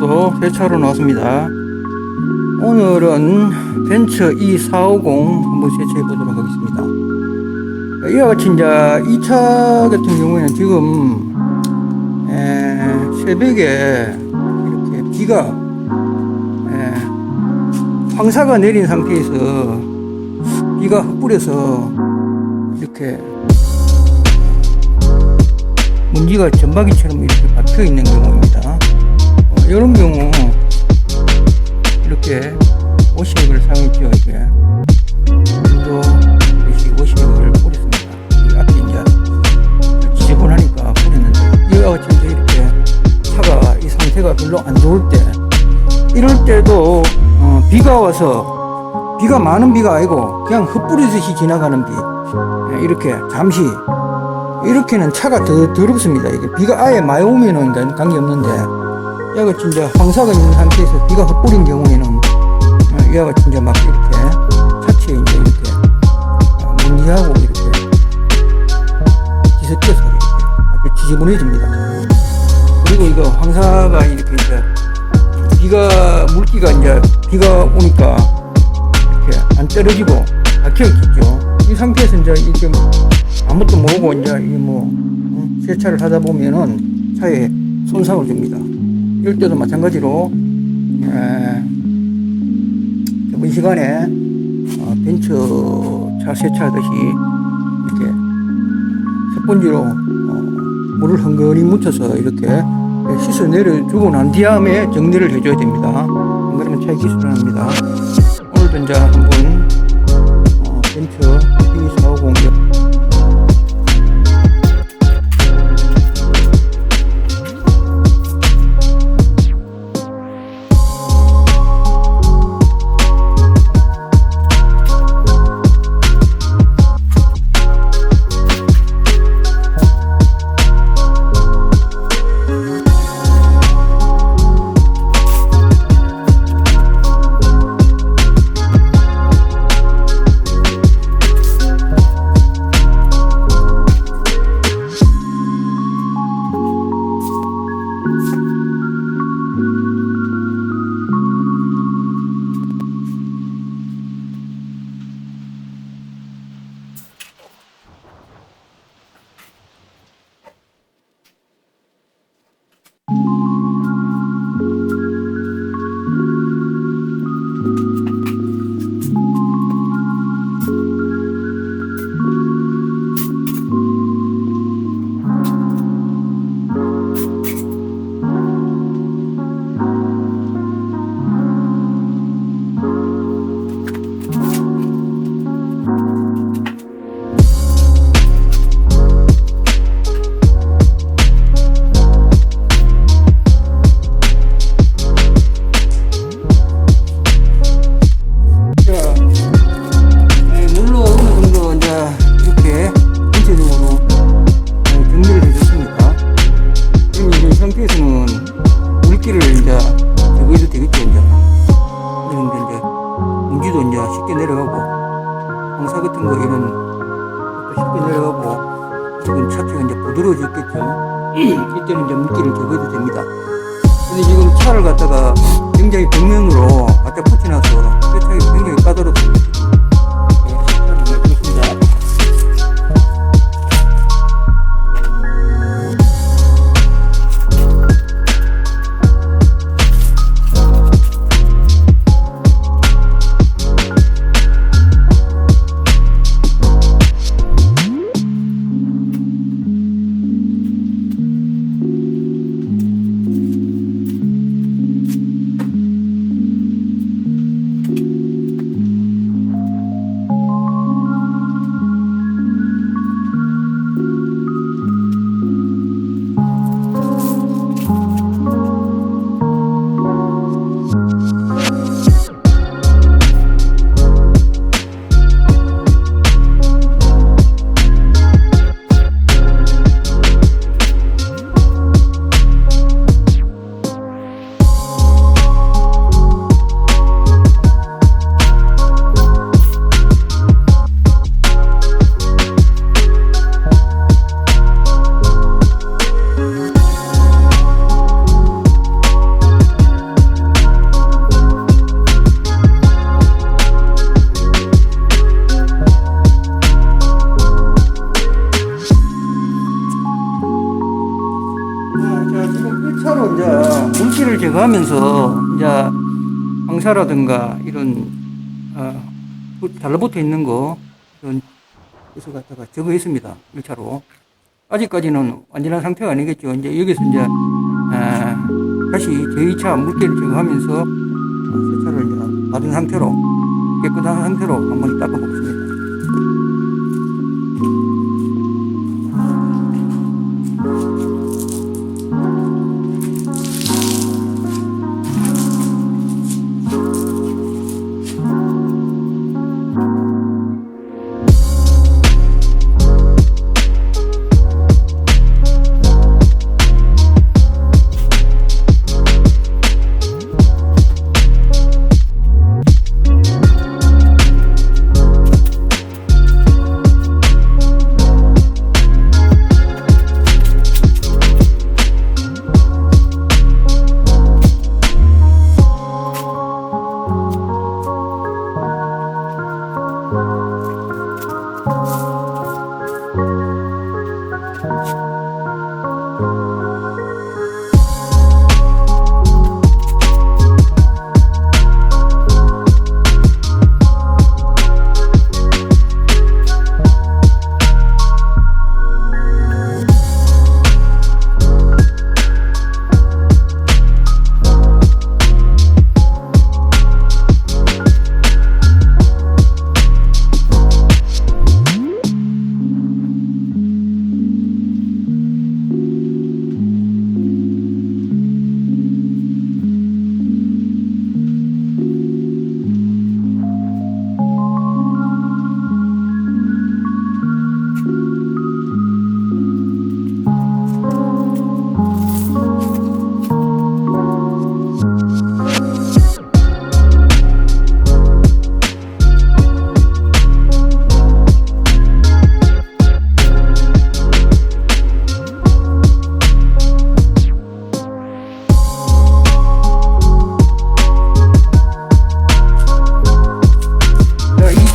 오늘도 세차로 나왔습니다. 오늘은 벤처 E450 한번 세차해 보도록 하겠습니다. 이와 같이 이제 이차 같은 경우에는 지금 에, 새벽에 이렇게 비가 에, 황사가 내린 상태에서 비가 흩뿌려서 이렇게 먼지가 점박이처럼 이렇게 박혀 있는 경우입니다. 어, 이런 경우 이렇게 워시액을 사용했죠 이게 또 이렇게 워시액을 뿌렸습니다. 이 앞에 이제 지저분하니까 뿌렸는데 이와 같이 이렇게 차가 이 상태가 별로 안 좋을 때 이럴 때도 어, 비가 와서 비가 많은 비가 아니고 그냥 흩뿌리듯이 지나가는 비 예, 이렇게 잠시 이렇게는 차가 더 더럽습니다. 이게 비가 아예 많이 오면은 관계 없는데 같이 이제 황사가 있는 상태에서 비가 흩뿌린 경우에는 어, 이와 같이 이제 막 이렇게 차체에 이제 이렇게 어, 먼지하고 이렇게 뒤섞여서 이렇게 아주 지저분해집니다. 그리고 이거 황사가 이렇게 이제 비가 물기가 이제 비가 오니까 이렇게 안 떨어지고 박혀 있겠죠. 이 상태에서 이제 이렇게 뭐 아무것도 모르고 이제 이뭐 음, 세차를 하다 보면은 차에 손상을 줍니다. 이럴 때도 마찬가지로 에, 이번 시간에 어, 벤처 차 세차하듯이 이렇게 스펀지로 어, 물을 흥건히 묻혀서 이렇게 씻어 내려주고 난 뒤에 정리를 해줘야 됩니다. 안 그러면 차에 기술을 합니다. 오늘도 이제 한번 제거해도 됩니다. 근데 지금 차를 갖다가 굉장히 벽면으로 갖다 붙여놔서 하면서 이제 황사라든가 이런 어, 부- 달라붙어 있는 거 이런 것을 갖다가 제거했습니다. 1차로. 아직까지는 완전한 상태가 아니겠죠. 이제 여기서 이제 아, 다시 제2차 물기를 제거하면서 세차를 이제 받은 상태로 깨끗한 상태로 한번 닦아보겠습니다.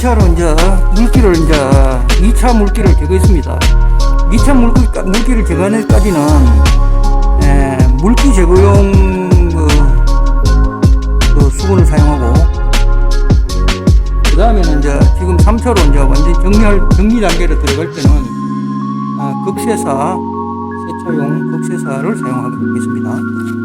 2차로 이제 물기를 이제 2차 물기를 제거했습니다. 2차 물기, 물기를 제거하는 까지는 에, 물기 제거용 그, 그 수건을 사용하고 그 다음에는 이제 지금 3차로 이제 완전 정리할 정리 단계로 들어갈 때는 아, 극세사 세차용 극세사를 사용하게 되겠습니다.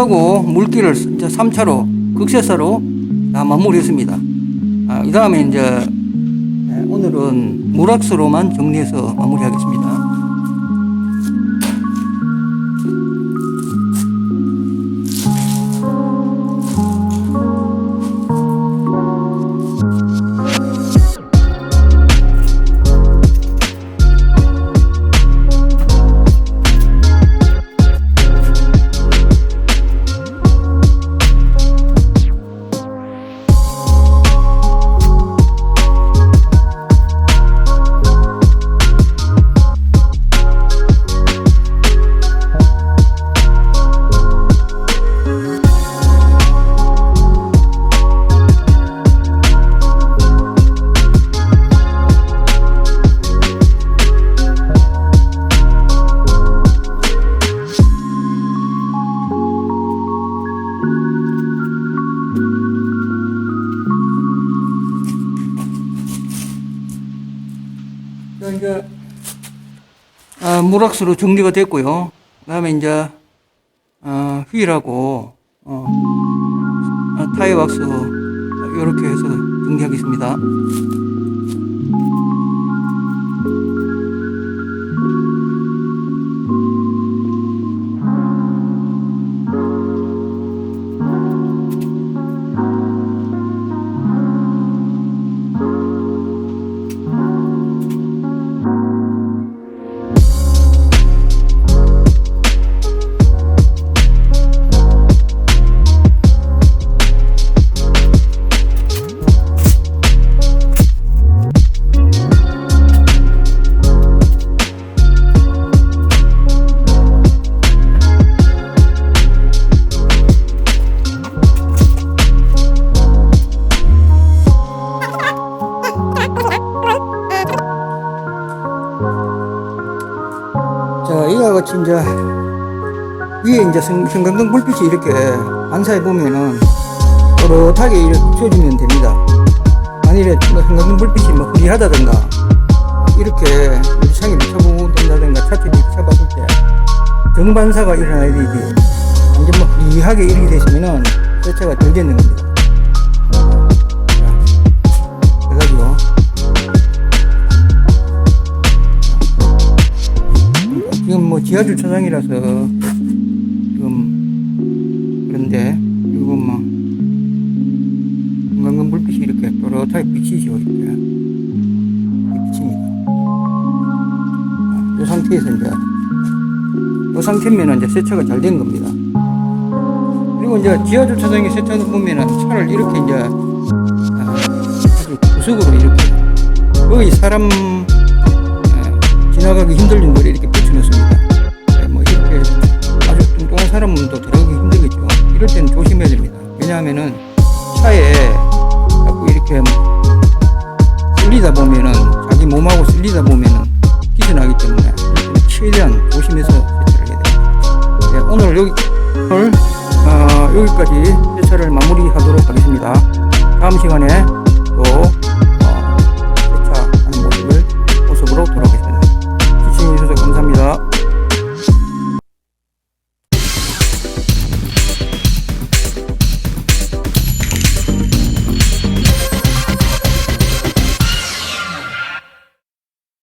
아, 먼지하고 물기를 이제 3차로 극세사로 다 마무리했습니다. 아, 이 다음에 이제 에, 오늘은 물왁스로만 정리해서 마무리하겠습니다. 아, 물왁스로 정리가 됐고요. 그 다음에 이제 어, 휠하고 어, 아, 타이어 왁스 이렇게 해서 정리하겠습니다. 자, 이와 같이 이제 위에 이제 성, 성광등 불빛이 이렇게 반사해 보면은 또렷하게 이렇게 비춰주면 됩니다. 만일에 뭐 성광등 불빛이 뭐 흐리하다든가 이렇게 우리 창에 비춰본다든가 차트에 비춰봤을 때 정반사가 일어나야 되지. 완전 뭐 흐리하게 이렇게 되시면은 세차가 덜 되는 겁니다. 지하 주차장이라서 지금 그런데 이거 뭐 금강근 불빛이 이렇게 또렷하게 비치죠 이렇게 비칩니다. 이 상태에서 이제 이 상태면은 이제 세차가 잘 된 겁니다. 그리고 이제 지하 주차장에 세차도 보면은 차를 이렇게 이제 아, 아주 구석으로 이렇게 거의 사람 아, 지나가기 힘들 정도로 이렇게 붙여놓습니다. 사람은 또 들어가기 힘들겠죠. 이럴 때는 조심해야 됩니다. 왜냐하면은 차에 자꾸 이렇게 쓸리다 보면은 자기 몸하고 쓸리다 보면은 빛이 나기 때문에 최대한 조심해서 세차를 해야 됩니다. 네, 오늘 여기 오늘 어, 여기까지 세차를 마무리하도록 하겠습니다. 다음 시간에